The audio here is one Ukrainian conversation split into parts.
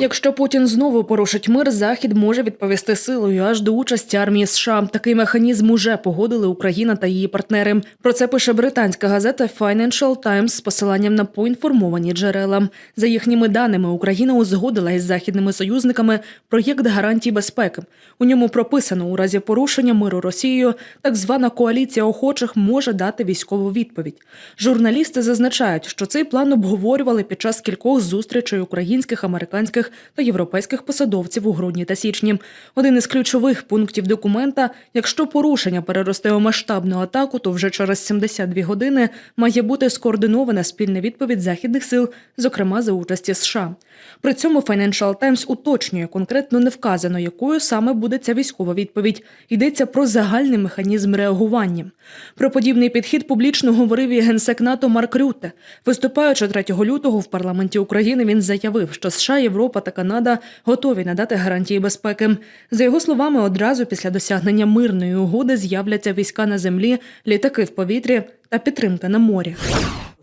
Якщо Путін знову порушить мир, Захід може відповісти силою аж до участі армії США. Такий механізм уже погодили Україна та її партнери. Про це пише британська газета Financial Times з посиланням на поінформовані джерела. За їхніми даними, Україна узгодила із західними союзниками проєкт гарантій безпеки. У ньому прописано у разі порушення миру Росією, так звана коаліція охочих може дати військову відповідь. Журналісти зазначають, що цей план обговорювали під час кількох зустрічей українських, американських та європейських посадовців у грудні та січні. Один із ключових пунктів документа: якщо порушення переросте у масштабну атаку, то вже через 72 години має бути скоординована спільна відповідь західних сил, зокрема за участі США. При цьому Financial Times уточнює конкретно не вказано, якою саме буде ця військова відповідь. Йдеться про загальний механізм реагування. Про подібний підхід публічно говорив і генсек НАТО Марк Рютте. Виступаючи 3 лютого в парламенті України, він заявив, що США, Європа та Канада готові надати гарантії безпеки. За його словами, одразу після досягнення мирної угоди з'являться війська на землі, літаки в повітрі та підтримка на морі.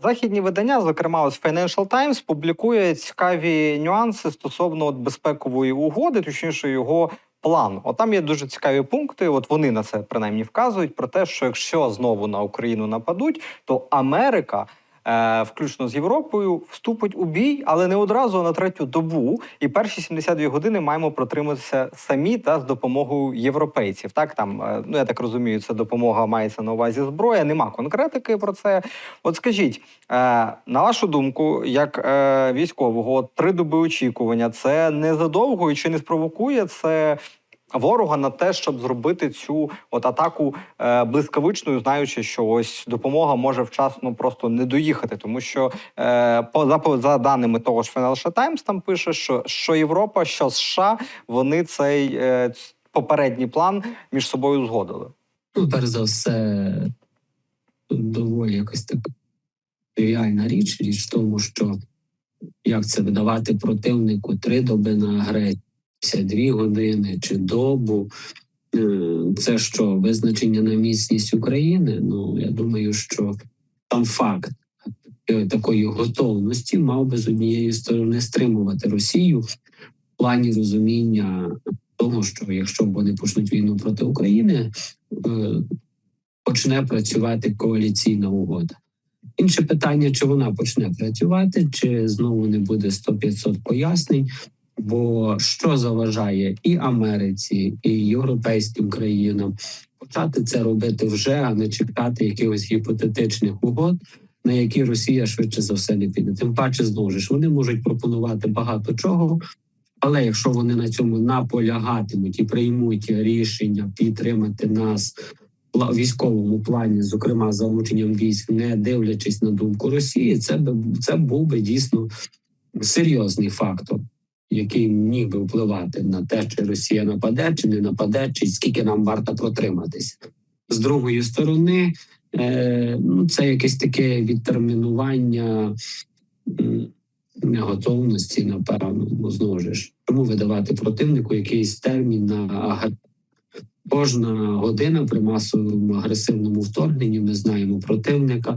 Західні видання, зокрема ось Financial Times, публікує цікаві нюанси стосовно от безпекової угоди, точніше його плану. От там є дуже цікаві пункти. От вони на це принаймні вказують про те, що якщо знову на Україну нападуть, то Америка. Е, Включно з Європою вступить у бій, але не одразу а на третю добу. І перші 72 години маємо протриматися самі та з допомогою європейців. Так там е, ну я так розумію, це допомога мається на увазі зброя. Нема конкретики про це. От скажіть, е, на вашу думку, як військового, три доби очікування, це не задовго і чи не спровокує це ворога на те, щоб зробити цю от атаку е, блискавичною, знаючи, що ось допомога може вчасно просто не доїхати, тому що е, по за, за даними того ж Financial Times там пише, що, що Європа, що США, вони цей е, попередній план між собою узгодили. Ну, перш за все, доволі якось така реальна річ. Річ в тому, що як це видавати противнику три доби на агресію, 52 години чи добу. Е, Це що визначення на міцність України? Ну я думаю, що там факт е, такої готовності мав би з однієї сторони стримувати Росію в плані розуміння того, що якщо вони почнуть війну проти України, е, почне працювати коаліційна угода. Інше питання, чи вона почне працювати, чи знову не буде 100-500 пояснень. Бо що заважає і Америці, і європейським країнам почати це робити вже, а не чекати якихось гіпотетичних угод, на які Росія швидше за все не піде. Тим паче знову ж вони можуть пропонувати багато чого, але якщо вони на цьому наполягатимуть і приймуть рішення підтримати нас пла- військовому плані, зокрема залученням військ, не дивлячись на думку Росії, це би це був би дійсно серйозний фактор, який міг би впливати на те, чи Росія нападе, чи не нападе, чи скільки нам варто протриматися. З другої сторони, е, ну це якесь таке відтермінування неготовності, напевно, ну знову ж чому видавати противнику якийсь термін на Кожна година при масовому агресивному вторгненні ми знаємо противника.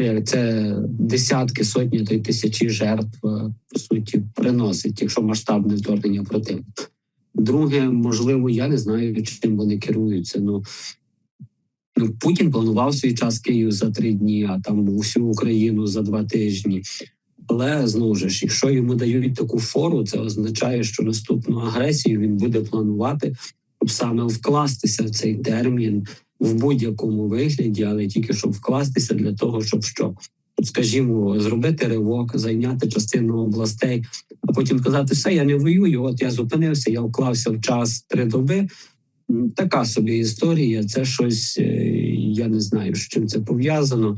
Е, Це десятки, сотні та й тисячі жертв е, по суті приносить, якщо масштабне вторгнення противника. Друге, можливо, я не знаю, чим вони керуються. Ну ну Путін планував свій час Київ за три дні, а там усю Україну за два тижні. Але знову ж, якщо йому дають таку фору, це означає, що наступну агресію він буде планувати щоб саме вкластися в цей термін в будь-якому вигляді, але тільки щоб вкластися для того, щоб що, скажімо, зробити ривок, зайняти частину областей, а потім сказати, все, я не воюю. От я зупинився, я вклався в час три доби. Така собі історія. Це щось, е, я не знаю, з чим це пов'язано,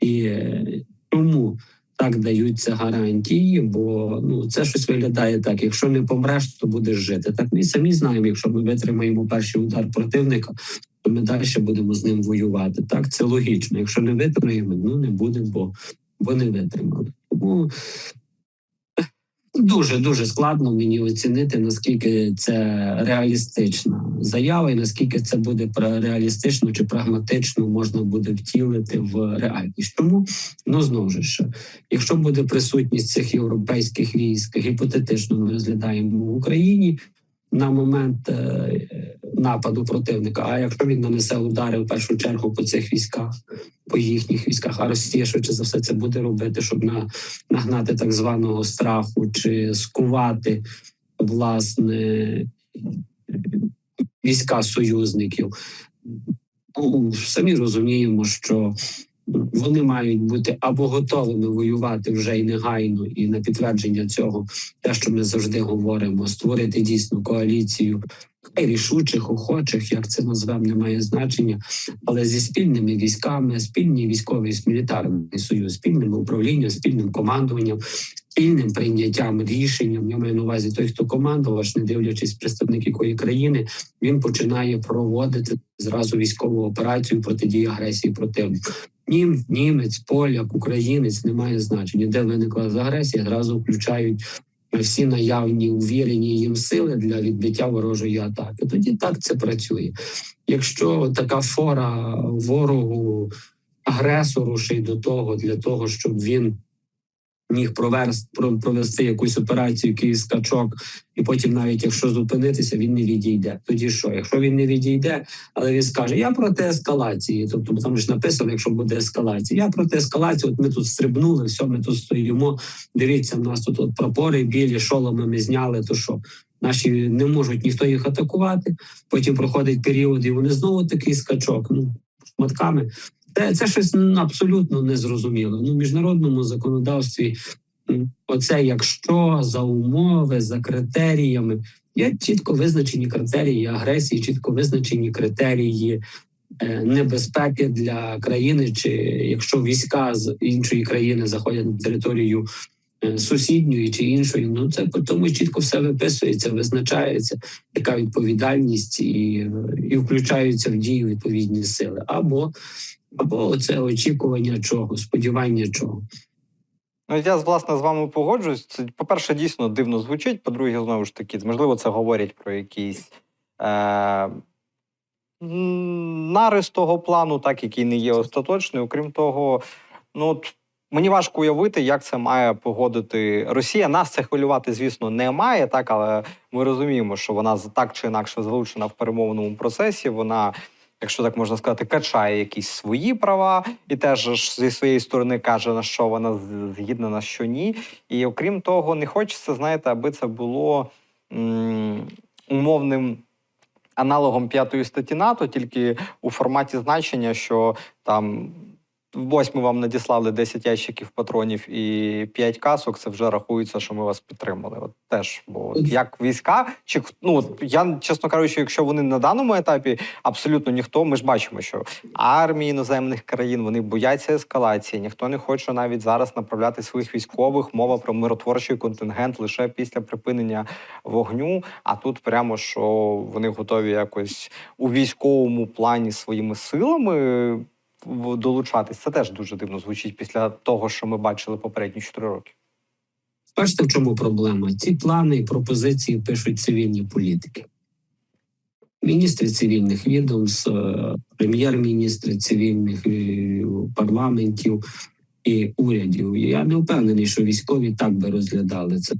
і е, чому так даються гарантії, бо ну це щось виглядає так: якщо не помреш, то будеш жити. Так ми самі знаємо, якщо ми витримаємо перший удар противника, то ми далі будемо з ним воювати. Так, це логічно. Якщо не витримаємо, ну не буде, бо, бо не витримали. Тому Дуже дуже складно мені оцінити, наскільки це реалістична заява, і наскільки це буде реалістично чи прагматично можна буде втілити в реальність. Чому ну знову ж якщо буде присутність цих європейських військ, гіпотетично ми розглядаємо в Україні на момент е, нападу противника. А якщо він нанесе удари в першу чергу по цих військах, по їхніх військах, а Росія швидше за все це буде робити, щоб на нагнати так званого страху чи скувати власне війська союзників. Ну, самі розуміємо, що вони мають бути або готовими воювати вже і негайно, і на підтвердження цього, те, що ми завжди говоримо, створити дійсно коаліцію рішучих, охочих, як це назвемо, не має значення, але зі спільними військами, спільний військовий мілітарний союз, спільним управлінням, спільним командуванням, спільним прийняттям рішенням. Я маю на увазі той, хто командував, не дивлячись представник якої країни, він починає проводити зразу військову операцію протидії агресії противника. Нім, німець, поляк, українець немає значення, де виникла агресія, зразу включають всі наявні увірені їм сили для відбиття ворожої атаки. Тоді так це працює. Якщо така фора ворогу агресору ще й до того, для того, щоб він міг провести якусь операцію, якийсь скачок, і потім, навіть якщо зупинитися, він не відійде. Тоді що? Якщо він не відійде, але він скаже: Я проти ескалації. Тобто там ж написано, якщо буде ескалація. Я проти ескалації. От ми тут стрибнули, все, ми тут стоїмо. Дивіться, в нас тут от прапори білі, шоломи ми зняли. То що? Наші не можуть ніхто їх атакувати. Потім проходить період, і вони знову такий скачок. Ну шматками. Це, це щось ну, абсолютно незрозуміло. Ну, в міжнародному законодавстві оце якщо за умови, за критеріями, є чітко визначені критерії агресії, чітко визначені критерії е, небезпеки для країни, чи якщо війська з іншої країни заходять на територію е, сусідньої чи іншої, ну це по тому чітко все виписується, визначається яка відповідальність і, і включаються в дію відповідні сили або або це очікування чого, сподівання чого. Ну, я власне з вами погоджуюсь. Це, по-перше, дійсно дивно звучить. По-друге, знову ж таки, можливо, це говорять про якийсь е- нарис того плану, так, який не є остаточний. Окрім того, ну от мені важко уявити, як це має погодити Росія. Нас це хвилювати, звісно, не має, так, але ми розуміємо, що вона так чи інакше залучена в перемовному процесі. Вона якщо так можна сказати, качає якісь свої права, і теж зі своєї сторони каже, на що вона згідна, на що ні. І окрім того, не хочеться, знаєте, аби це було м- умовним. Аналогом п'ятої статті НАТО, тільки у форматі значення, що там ось ми вам надіслали 10 ящиків патронів і 5 касок, це вже рахується, що ми вас підтримали. От теж, бо як війська, чи ну я чесно кажучи, якщо вони на даному етапі абсолютно ніхто, ми ж бачимо, що армії іноземних країн вони бояться ескалації. Ніхто не хоче навіть зараз направляти своїх військових. Мова про миротворчий контингент лише після припинення вогню. А тут прямо що вони готові якось у військовому плані своїми силами в- долучатись. Це теж дуже дивно звучить після того, що ми бачили попередні 4 роки. Бачите, в чому проблема? Ці плани і пропозиції пишуть цивільні політики. Міністри цивільних відомств, е, прем'єр-міністри цивільних е, парламентів і урядів. Я не впевнений, що військові так би розглядали це.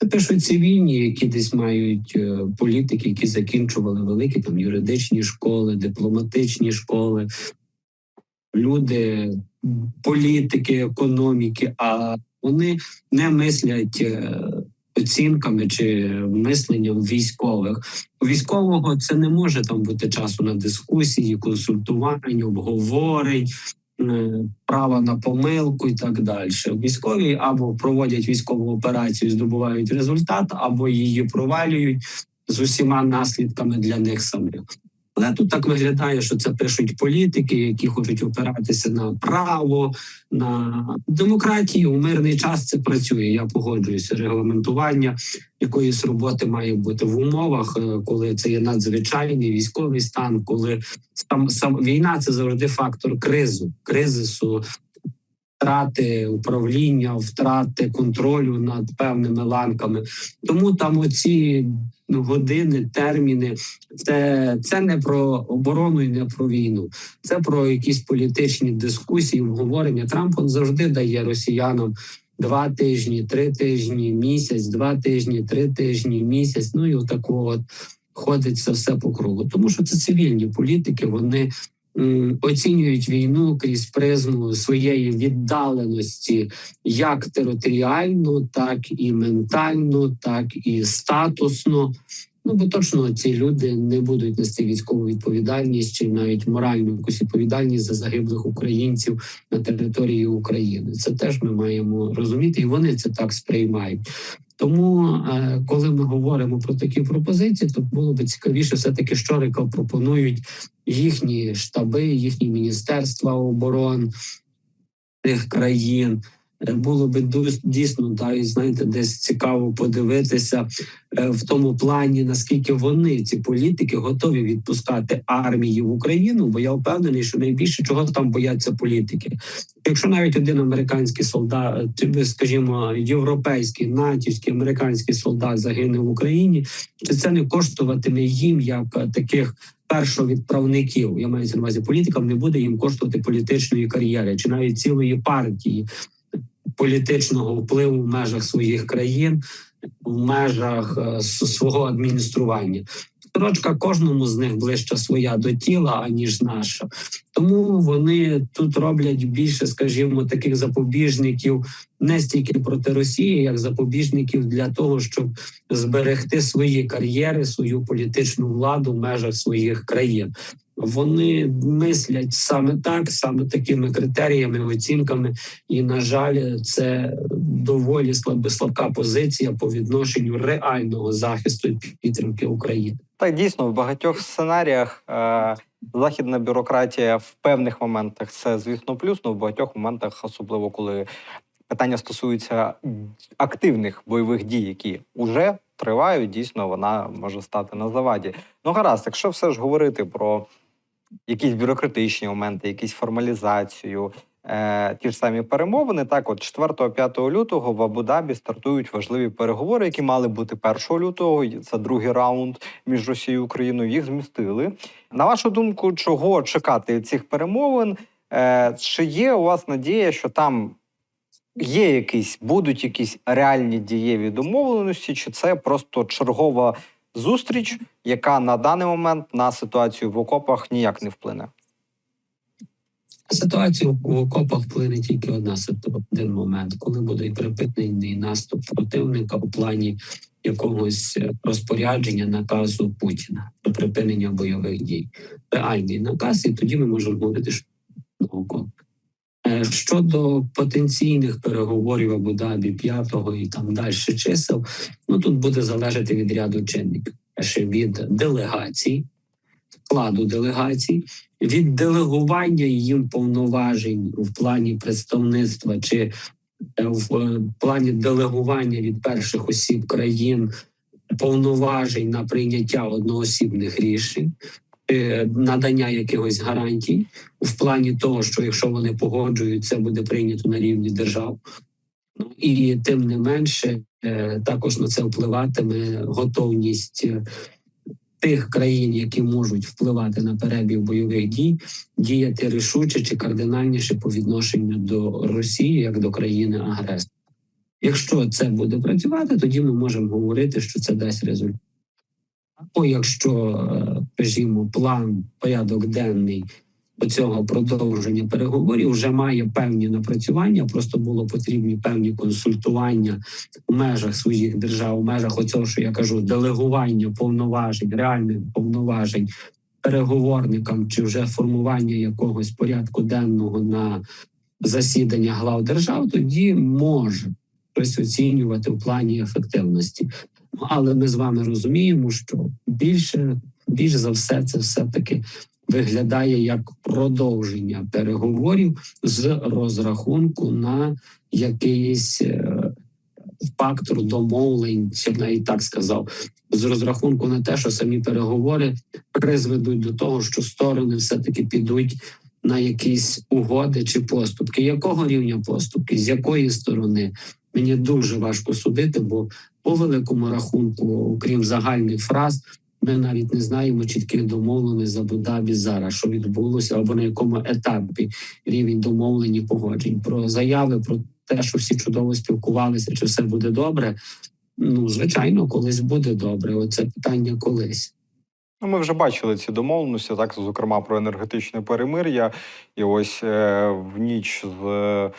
Це пишуть цивільні, які десь мають е, політики, які закінчували великі там юридичні школи, дипломатичні школи, люди, політики, економіки, а вони не мислять е, оцінками чи мисленням військових. У військового це не може там бути часу на дискусії, консультування, обговорень, е, права на помилку і так далі. Військові або проводять військову операцію, здобувають результат, або її провалюють з усіма наслідками для них самих. Але тут так виглядає, що це пишуть політики, які хочуть опиратися на право, на демократію. У мирний час це працює. Я погоджуюся. Регламентування якоїсь роботи має бути в умовах, е, коли це є надзвичайний військовий стан, коли сам сам війна це завжди фактор кризу, кризису. Втрати управління, втрати контролю над певними ланками. Тому там оці ну, години, терміни, це, це не про оборону і не про війну. Це про якісь політичні дискусії, обговорення. Трамп он завжди дає росіянам два тижні, три тижні, місяць, два тижні, три тижні, місяць. Ну і отакого от ходить це все по кругу. Тому що це цивільні політики. Вони оцінюють війну крізь призму своєї віддаленості, як територіально, так і ментально, так і статусно. Ну бо точно ці люди не будуть нести військову відповідальність чи навіть моральну якусь відповідальність за загиблих українців на території України. Це теж ми маємо розуміти, і вони це так сприймають. Тому, е, коли ми говоримо про такі пропозиції, то було би цікавіше, все таки, що река пропонують їхні штаби, їхні міністерства оборон тих країн. Е, Було би дійсно і знаєте, десь цікаво подивитися е, в тому плані, наскільки вони ці політики готові відпускати армії в Україну. Бо я впевнений, що найбільше чого там бояться політики. Якщо навіть один американський солдат, скажімо, європейський, натівський, американський солдат загине в Україні, чи це не коштуватиме їм як е, таких першовідправників? Я маю на увазі політикам, не буде їм коштувати політичної кар'єри чи навіть цілої партії політичного впливу в межах своїх країн, в межах е, свого адміністрування. Сорочка кожному з них ближча своя до тіла, аніж наша. Тому вони тут роблять більше, скажімо, таких запобіжників не стільки проти Росії, як запобіжників для того, щоб зберегти свої кар'єри, свою політичну владу в межах своїх країн. Вони мислять саме так, саме такими критеріями, оцінками, і на жаль, це доволі слаби слабка позиція по відношенню реального захисту і підтримки України. Так, дійсно, в багатьох сценаріях е, західна бюрократія в певних моментах це, звісно, плюс, але в багатьох моментах, особливо коли питання стосується активних бойових дій, які вже тривають, дійсно вона може стати на заваді. Ну, гаразд, якщо все ж говорити про якісь бюрократичні моменти, якісь формалізацію. Е, ті ж самі перемовини. Так, от 4-5 лютого в Абу-Дабі стартують важливі переговори, які мали бути 1 лютого. Це другий раунд між Росією і Україною. Їх змістили. На вашу думку, чого чекати цих перемовин? Е, чи є у вас надія, що там є якісь, будуть якісь реальні дієві домовленості, чи це просто чергова зустріч, яка на даний момент на ситуацію в окопах ніяк не вплине? Ситуацію в окопах вплине тільки одна один момент, коли буде припинений наступ противника у плані якогось е, розпорядження наказу Путіна про припинення бойових дій. Реальний наказ, і тоді ми можемо говорити, що на окоп. Е, Щодо потенційних переговорів Абу-Дабі 5 і там далі чисел, ну тут буде залежати від ряду чинників. Перше від делегацій, складу делегацій, від делегування їм повноважень в плані представництва чи е, в е, плані делегування від перших осіб країн повноважень на прийняття одноосібних рішень, надання якихось гарантій в плані того, що якщо вони погоджують, це буде прийнято на рівні держав. Ну і тим не менше, е, також на це впливатиме готовність е, тих країн, які можуть впливати на перебіг бойових дій, діяти рішуче чи кардинальніше по відношенню до Росії як до країни агресора. Якщо це буде працювати, тоді ми можемо говорити, що це дасть результат. Або якщо, е, скажімо, план, порядок денний цього продовження переговорів вже має певні напрацювання, просто було потрібні певні консультування в межах своїх держав, в межах оцього, що я кажу, делегування повноважень, реальних повноважень переговорникам чи вже формування якогось порядку денного на засідання глав держав, тоді може щось оцінювати в плані ефективності. Але ми з вами розуміємо, що більше більш за все це все таки виглядає як продовження переговорів з розрахунку на якийсь е, фактор домовлень, я б навіть так сказав, з розрахунку на те, що самі переговори призведуть до того, що сторони все таки підуть на якісь угоди чи поступки. Якого рівня поступки, з якої сторони? Мені дуже важко судити, бо по великому рахунку, окрім загальних фраз, ми навіть не знаємо чітких домовленостей з Абу-Дабі зараз, що відбулося, або на якому етапі рівень домовлень і погоджень. Про заяви про те, що всі чудово спілкувалися, чи все буде добре. Ну, звичайно, колись буде добре. Оце питання колись. Ну, ми вже бачили ці домовленості, так зокрема про енергетичне перемир'я. І ось е, в ніч з е,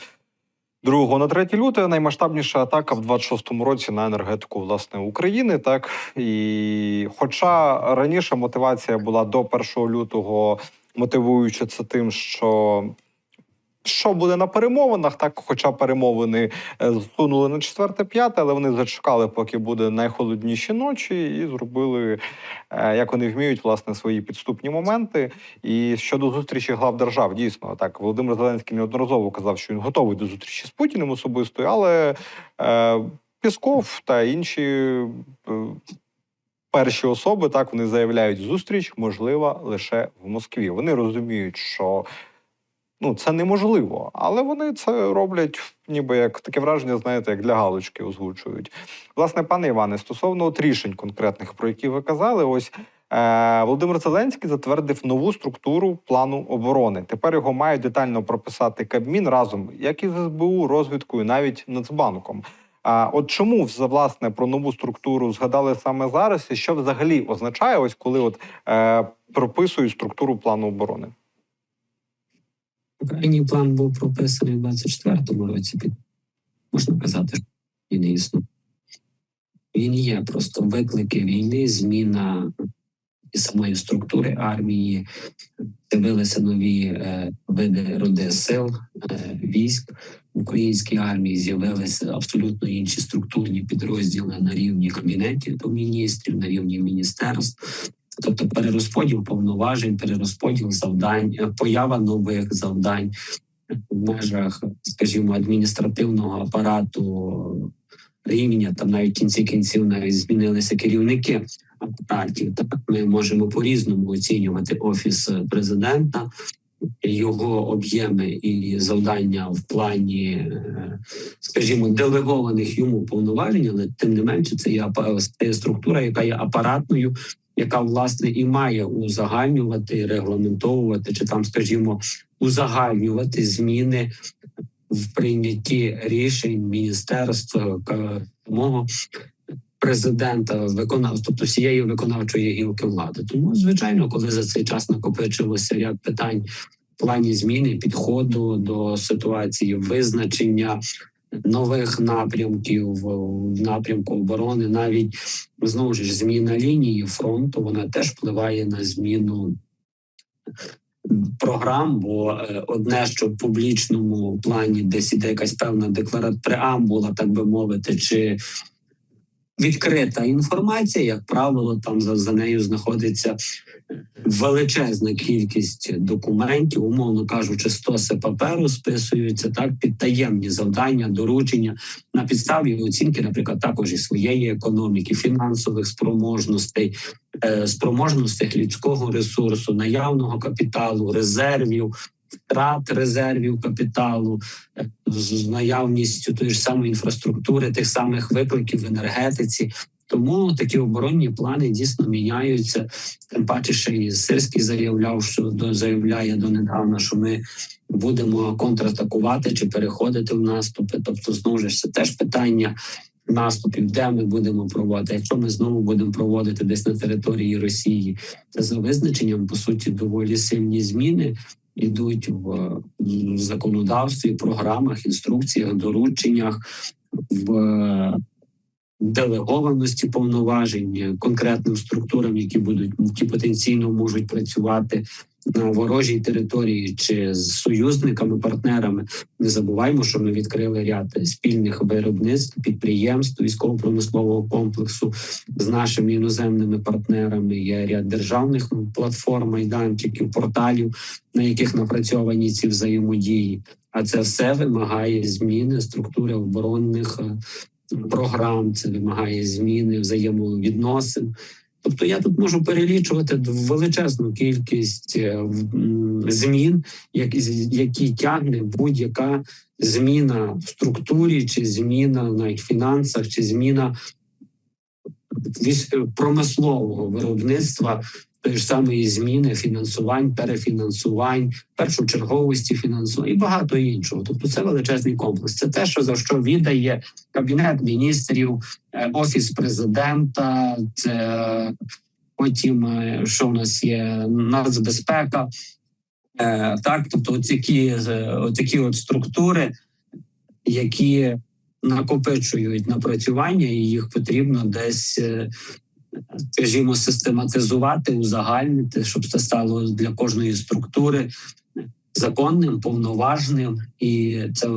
2 на 3 лютого наймасштабніша атака в 26-му році на енергетику власне України. Так і хоча раніше мотивація була до 1 лютого, мотивуючи це тим, що. Що буде на перемовинах, так хоча перемовини е, зсунули на 4-5, але вони зачекали, поки буде найхолодніші ночі, і зробили е, як вони вміють власне свої підступні моменти. І щодо зустрічі глав держав, дійсно так Володимир Зеленський неодноразово казав, що він готовий до зустрічі з Путіним особисто, але е, Пісков та інші е, перші особи так вони заявляють, зустріч можлива лише в Москві. Вони розуміють, що. Ну, це неможливо, але вони це роблять, ніби як таке враження, знаєте, як для галочки озвучують. Власне, пане Іване, стосовно от рішень конкретних, про які ви казали, ось е, Володимир Зеленський затвердив нову структуру плану оборони. Тепер його мають детально прописати Кабмін разом, як із СБУ, розвідкою, навіть Нацбанком. А от чому власне про нову структуру згадали саме зараз, і що взагалі означає, ось коли от е, прописують структуру плану оборони? Крайній план був прописаний у 24-му році. Можна казати, що він не існує. Він є просто виклики війни, зміна самої структури армії, з'явилися нові е, види роди сил, е, військ в українській армії, з'явилися абсолютно інші структурні підрозділи на рівні кабінетів до міністрів, на рівні міністерств. Тобто перерозподіл повноважень, перерозподіл завдань, е, поява нових завдань в межах, скажімо, адміністративного апарату рівня, там навіть в кінці кінців навіть змінилися керівники апаратів. Так ми можемо по-різному оцінювати офіс президента, його об'єми і завдання в плані, е, скажімо, делегованих йому повноважень, але тим не менше, це є структура, яка є апаратною яка власне і має узагальнювати, регламентовувати, чи там, скажімо, узагальнювати зміни в прийнятті рішень міністерства самого президента, виконав, тобто всієї виконавчої гілки влади. Тому, звичайно, коли за цей час накопичилося ряд питань в плані зміни підходу до ситуації, визначення нових напрямків в напрямку оборони, навіть знову ж зміна лінії фронту, вона теж впливає на зміну програм. Бо е, одне, що в публічному плані десь іде якась певна деклара... преамбула, так би мовити, чи відкрита інформація, як правило, там за, за нею знаходиться величезна кількість документів, умовно кажучи, стоси паперу списуються так під таємні завдання, доручення на підставі оцінки, наприклад, також і своєї економіки, фінансових спроможностей, е, спроможностей людського ресурсу, наявного капіталу, резервів. Втрат резервів капіталу е, з наявністю тої ж самої інфраструктури, тих самих викликів в енергетиці, тому такі оборонні плани дійсно міняються. Тим паче, ще і Сирський заявляв, що до заявляє донедавна, що ми будемо контратакувати чи переходити в наступи. Тобто, знову ж це теж питання наступів, де ми будемо проводити. Якщо ми знову будемо проводити десь на території Росії, це за визначенням по суті доволі сильні зміни. Ідуть в законодавстві, програмах, інструкціях, дорученнях в делегованості повноважень конкретним структурам, які будуть які потенційно можуть працювати ворожій території чи з союзниками, партнерами. Не забуваємо, що ми відкрили ряд спільних виробництв, підприємств військово-промислового комплексу з нашими іноземними партнерами. Є ряд державних платформ, майданчиків, порталів, на яких напрацьовані ці взаємодії. А це все вимагає зміни структури оборонних е, програм. Це вимагає зміни взаємовідносин. Тобто я тут можу перелічувати величезну кількість е, змін, які, тягне будь-яка зміна в структурі, чи зміна на фінансах, чи зміна промислового виробництва. Тої ж самої зміни фінансувань, перефінансувань, першочерговості фінансувань і багато іншого. Тобто це величезний комплекс. Це те, що за що віддає кабінет міністрів, е, офіс президента, це потім е, що в нас є нацбезпека. Е, Так, тобто, такі, такі от структури, які накопичують напрацювання, і їх потрібно десь, скажімо, систематизувати, узагальнити, щоб це стало для кожної структури законним, повноважним, і це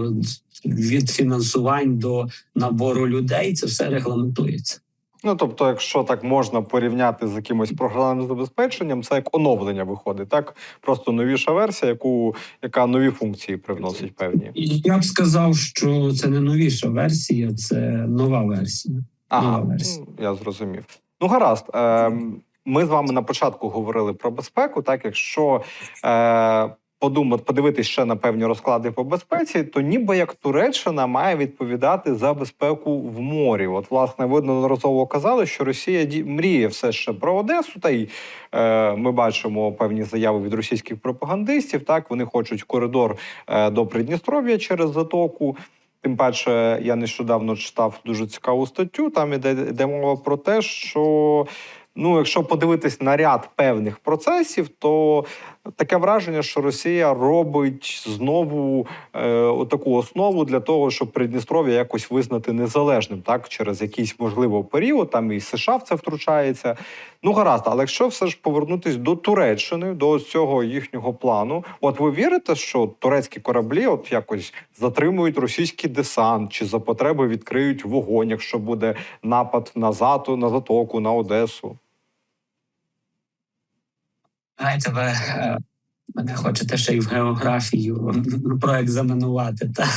від фінансувань до набору людей. Це все регламентується. Ну тобто, якщо так можна порівняти з якимось програмним забезпеченням, це як оновлення виходить, так просто новіша версія, яку яка нові функції привносить певні. Я б сказав, що це не новіша версія, це нова версія. Ага, Нова версія. я зрозумів. Ну гаразд. Ем, ми з вами на початку говорили про безпеку. Так, якщо е, подумати, подивитись ще на певні розклади по безпеці, то ніби як Туреччина має відповідати за безпеку в морі. От, власне, ви неодноразово казали, що Росія мріє все ще про Одесу, та й е, ми бачимо певні заяви від російських пропагандистів. Так, вони хочуть коридор е, до Придністров'я через затоку. Тим паче, я нещодавно читав дуже цікаву статтю. Там іде, іде мова про те, що ну, якщо подивитись на ряд певних процесів, то таке враження, що Росія робить знову е, отаку основу для того, щоб Придністров'я якось визнати незалежним, так через якийсь можливо період. Там і США в це втручається. Ну гаразд, але якщо все ж повернутись до Туреччини, до цього їхнього плану, от ви вірите, що турецькі кораблі от якось затримують російський десант, чи за потреби відкриють вогонь, якщо буде напад на зату, на затоку, на Одесу? Знаєте, ви е, мене хочете ще й в географію проекзаменувати та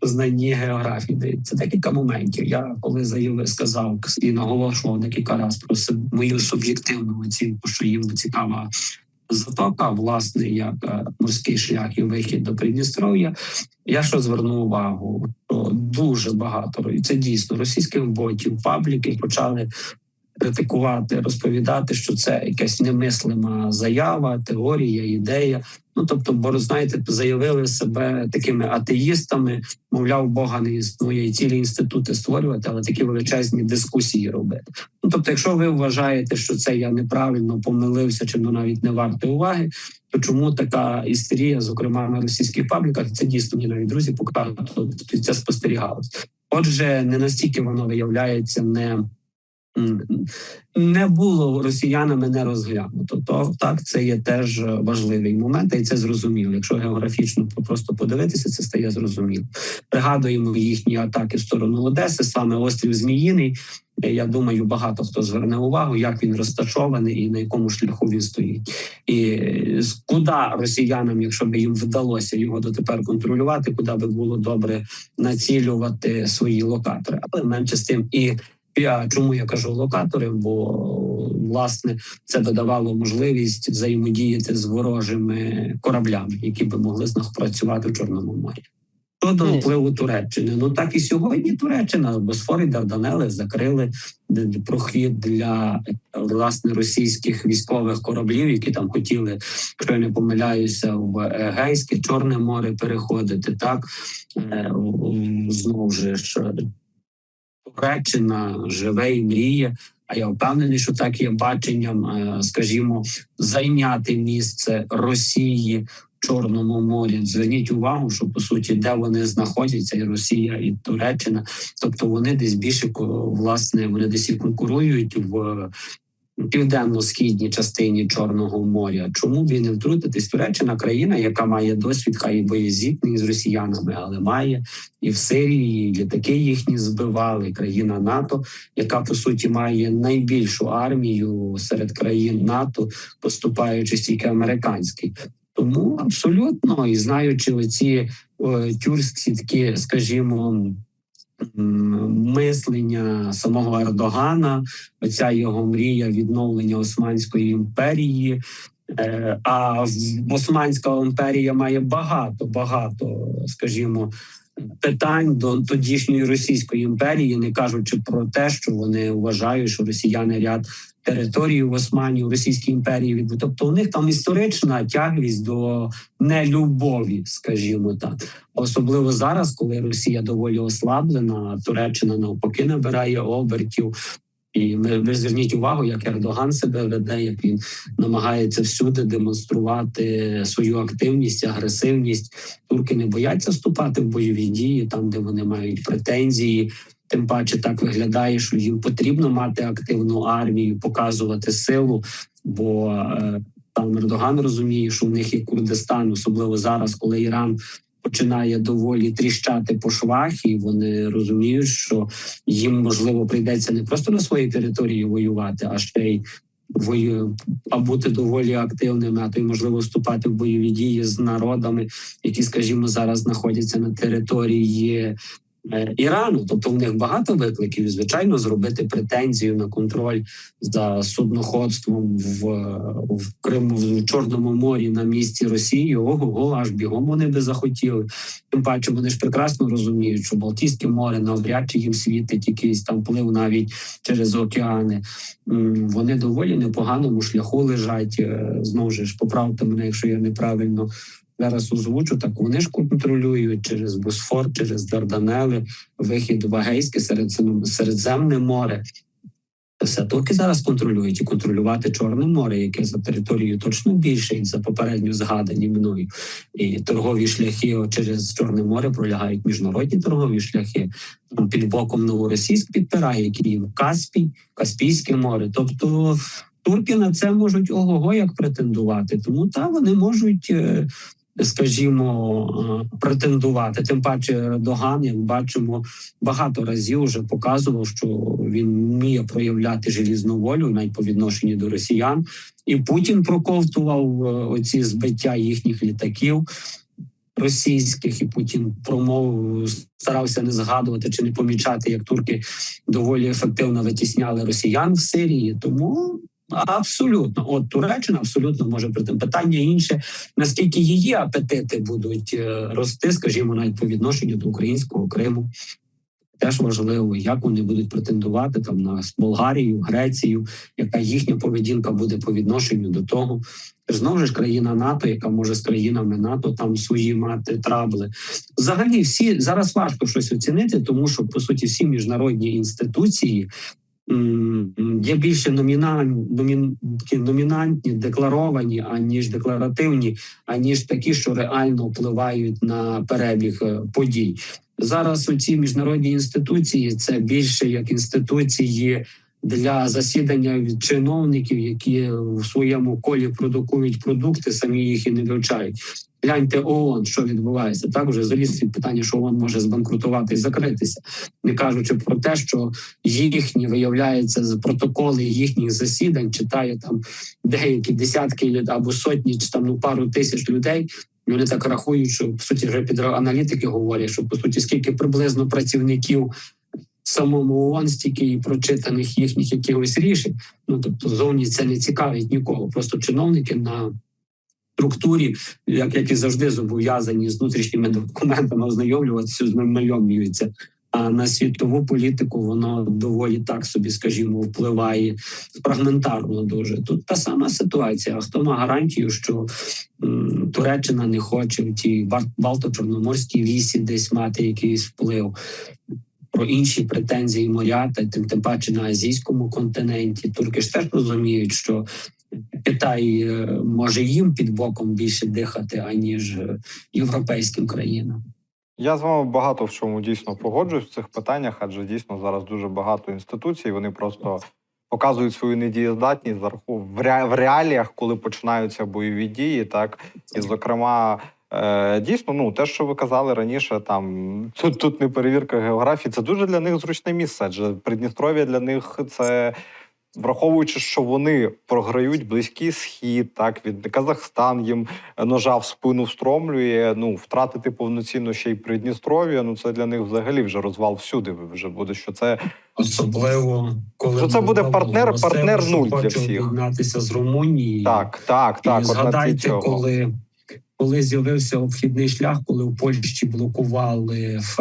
у знанні географії. Дивіться, декілька моментів. Я коли заявив, сказав і наголошував декілька разів про мою суб'єктивну оцінку, що їм цікава затока, власне, як е, морський шлях і вихід до Придністров'я. Я що звернув увагу, що дуже багато і це дійсно російських ботів, пабліків почали критикувати, розповідати, що це якась немислима заява, теорія, ідея. Ну тобто, бо знаєте, заявили себе такими атеїстами, мовляв, Бога не існує, і цілі інститути створювати, але такі величезні дискусії робити. Ну тобто, якщо ви вважаєте, що це я неправильно помилився, чи ну навіть не варте уваги, то чому така істерія, зокрема на російських пабліках, це дійсно мені навіть друзі тобто це спостерігалось. Отже, не настільки воно виявляється не. Не було росіянами не розглянуто. То так це є теж важливий момент, і це зрозуміло. Якщо географічно просто подивитися, це стає зрозуміло. Пригадуємо їхні атаки в сторону Одеси, саме острів Зміїний. Я думаю, багато хто зверне увагу, як він розташований і на якому шляху він стоїть, і е, куди росіянам, якщо б їм вдалося його дотепер контролювати, куди би було добре націлювати свої локатори, але менше з тим і. Я чому я кажу локатори? Бо власне це би давало можливість взаємодіяти з ворожими кораблями, які би могли працювати в Чорному морі. Щодо впливу Туреччини, ну так і сьогодні Туреччина Босфор і Дарданели закрили д- прохід для е, власне російських військових кораблів, які там хотіли, якщо я не помиляюся, в Егейське Чорне море переходити. Так Е, знову ж, Туреччина живе і мріє. А я впевнений, що так є баченням, е, скажімо, зайняти місце Росії Чорному морі. Зверніть увагу, що по суті, де вони знаходяться, і Росія, і Туреччина, тобто вони десь більше власне вони десь і конкурують в південно-східній частині Чорного моря. Чому і не втрутитись? Туреччина країна, яка має досвід, хай боєзітний з росіянами, але має і в Сирії і літаки їхні збивали. Країна НАТО, яка по суті має найбільшу армію серед країн НАТО, поступаючи стільки американський. Тому абсолютно і знаючи оці е, тюркські такі, скажімо. Мислення самого Ердогана, оця його мрія відновлення Османської імперії. Е, А Османська імперія має багато, багато, скажімо, питань до тодішньої Російської імперії, не кажучи про те, що вони вважають, що росіяни ряд території в Османі у Російській імперії. Тобто у них там історична тяглість до нелюбові, скажімо так. Особливо зараз, коли Росія доволі ослаблена, Туреччина навпаки набирає обертів. І ми ви зверніть увагу, як Ердоган себе веде, як він намагається всюди демонструвати свою активність, агресивність. Турки не бояться вступати в бойові дії там, де вони мають претензії. Тим паче так виглядає, що їм потрібно мати активну армію, показувати силу, бо е, там Ердоган розуміє, що в них є Курдистан, особливо зараз, коли Іран починає доволі тріщати по швах, і вони розуміють, що їм можливо прийдеться не просто на своїй території воювати, а ще й вою, а бути доволі активними, а то й можливо вступати в бойові дії з народами, які, скажімо, зараз знаходяться на території. Е, Ірану, тобто в них багато викликів, звичайно, зробити претензію на контроль за судноходством в, в Криму в Чорному морі на місці Росії. Ого, аж бігом вони би захотіли. Тим паче вони ж прекрасно розуміють, що Балтійське море навряд чи їм світить якийсь там вплив навіть через океани. Вони доволі непоганому шляху лежать. Е, Знову ж поправте мене, якщо я неправильно зараз озвучу. Так вони ж контролюють через Босфор, через Дарданели, вихід в Агейське середзем- Середземне море. Все турки зараз контролюють і контролювати Чорне море, яке за територією точно більше, ніж за попередньо згадані мною. І торгові шляхи через Чорне море пролягають міжнародні торгові шляхи. Під боком новоросійськ підпирає Київ, Каспій, Каспійське море. Тобто турки на це можуть ого-го як претендувати. Тому та вони можуть. Скажімо, е, претендувати. Тим паче Доган, як бачимо, багато разів вже показував, що він вміє проявляти желізну волю навіть по відношенню до росіян, і Путін проковтував е, оці збиття їхніх літаків російських, і Путін промов старався не згадувати чи не помічати, як турки доволі ефективно витісняли росіян в Сирії. Тому абсолютно, от Туреччина абсолютно може прийти. Питання інше, наскільки її апетити будуть е, рости, скажімо, навіть по відношенню до українського Криму. Теж важливо, як вони будуть претендувати там на Болгарію, Грецію, яка їхня поведінка буде по відношенню до того. Знову ж країна НАТО, яка може з країнами НАТО там свої мати трабли. Взагалі, всі зараз важко щось оцінити, тому що по суті всі міжнародні інституції є більше номінальні, номін, номінантні, декларовані, аніж декларативні, аніж такі, що реально впливають на перебіг е, подій. Зараз у ці міжнародні інституції це більше як інституції для засідання від чиновників, які в своєму колі продукують продукти, самі їх і не вивчають. Гляньте ООН, що відбувається. Так вже заліз від питання, що ООН може збанкрутувати і закритися, не кажучи про те, що їхні виявляється з протоколи їхніх засідань, читає там деякі десятки люд- або сотні, чи там ну пару тисяч людей. І Вони так рахують, що по суті вже під аналітики говорять, що по суті скільки приблизно працівників самому ООН, стільки і прочитаних їхніх якихось рішень. Ну тобто зовні це не цікавить нікого. Просто чиновники на структурі, як, як і завжди, зобов'язані з внутрішніми документами ознайомлюватися, знайомлюються. А на світову політику воно доволі так собі, скажімо, впливає фрагментарно. Дуже тут та сама ситуація. Хто має гарантію, що м, Туреччина не хоче в тій Балто-Чорноморській вісі десь мати якийсь вплив? Про інші претензії моря, та тим, тим паче на азійському континенті. Турки ж теж розуміють, що Китай е, може їм під боком більше дихати, аніж е, європейським країнам. Я з вами багато в чому дійсно погоджуюсь в цих питаннях, адже дійсно зараз дуже багато інституцій. Вони просто показують свою недієздатність в, реаліях, коли починаються бойові дії. Так і зокрема, дійсно, ну те, що ви казали раніше, там тут, тут не перевірка географії. Це дуже для них зручне місце. Адже Придністров'я для них це Враховуючи, що вони програють близький схід, так від Казахстан їм ножа в спину встромлює. Ну втратити повноцінно ще й Придністров'я. Ну це для них взагалі вже розвал всюди. Вже буде що це Особливо коли Що це буде партнер- партнер нуль для всіх. об'єднатися з Румунією. так, так, так. тлі згадайте, коли, коли з'явився обхідний шлях, коли у Польщі блокували